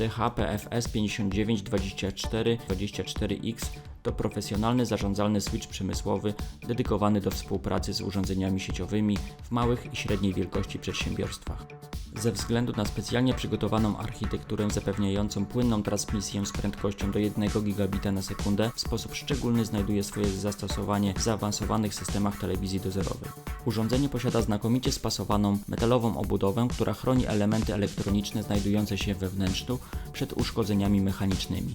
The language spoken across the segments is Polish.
DHPFS 592424X to profesjonalny zarządzalny switch przemysłowy dedykowany do współpracy z urządzeniami sieciowymi w małych i średniej wielkości przedsiębiorstwach. Ze względu na specjalnie przygotowaną architekturę zapewniającą płynną transmisję z prędkością do 1 gigabita na sekundę, w sposób szczególny znajduje swoje zastosowanie w zaawansowanych systemach telewizji dozorowej. Urządzenie posiada znakomicie spasowaną metalową obudowę, która chroni elementy elektroniczne znajdujące się we wnętrzu przed uszkodzeniami mechanicznymi.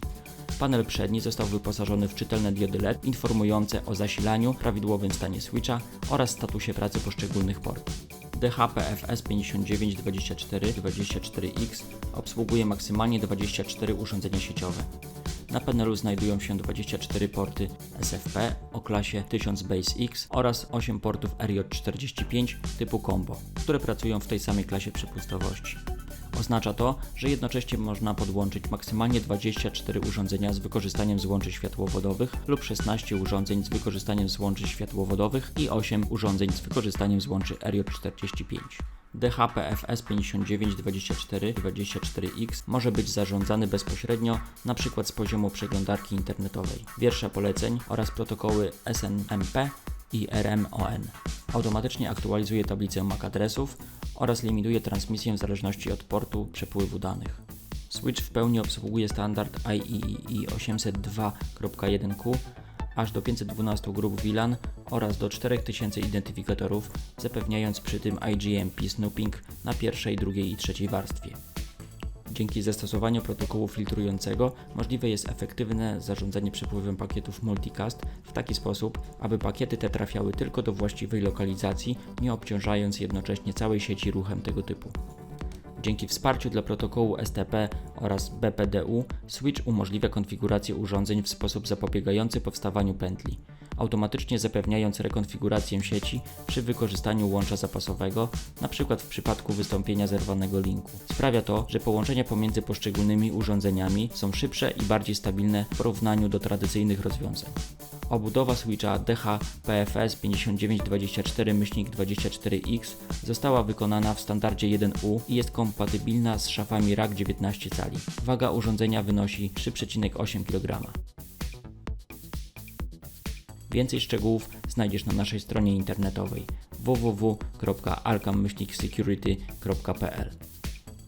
Panel przedni został wyposażony w czytelne diody LED informujące o zasilaniu, prawidłowym stanie switcha oraz statusie pracy poszczególnych portów. DHPFS 592424X obsługuje maksymalnie 24 urządzenia sieciowe. Na panelu znajdują się 24 porty SFP o klasie 1000 Base X oraz 8 portów RJ45 typu Combo, które pracują w tej samej klasie przepustowości. Oznacza to, że jednocześnie można podłączyć maksymalnie 24 urządzenia z wykorzystaniem złączy światłowodowych lub 16 urządzeń z wykorzystaniem złączy światłowodowych i 8 urządzeń z wykorzystaniem złączy RJ45. DHPFS 592424X może być zarządzany bezpośrednio, np. z poziomu przeglądarki internetowej. Wiersza poleceń oraz protokoły SNMP i RMON. Automatycznie aktualizuje tablicę MAC adresów oraz limituje transmisję w zależności od portu przepływu danych. Switch w pełni obsługuje standard IEEE 802.1q aż do 512 grup VLAN oraz do 4000 identyfikatorów, zapewniając przy tym IGMP snooping na pierwszej, drugiej i trzeciej warstwie. Dzięki zastosowaniu protokołu filtrującego możliwe jest efektywne zarządzanie przepływem pakietów multicast taki sposób, aby pakiety te trafiały tylko do właściwej lokalizacji, nie obciążając jednocześnie całej sieci ruchem tego typu. Dzięki wsparciu dla protokołu STP oraz BPDU, Switch umożliwia konfigurację urządzeń w sposób zapobiegający powstawaniu pętli, automatycznie zapewniając rekonfigurację sieci przy wykorzystaniu łącza zapasowego, np. w przypadku wystąpienia zerwanego linku. Sprawia to, że połączenia pomiędzy poszczególnymi urządzeniami są szybsze i bardziej stabilne w porównaniu do tradycyjnych rozwiązań. Obudowa switcha DHPFS 5924-24X została wykonana w standardzie 1U i jest kompatybilna z szafami rack 19 cali. Waga urządzenia wynosi 3,8 kg. Więcej szczegółów znajdziesz na naszej stronie internetowej www.alcam-security.pl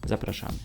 Zapraszamy.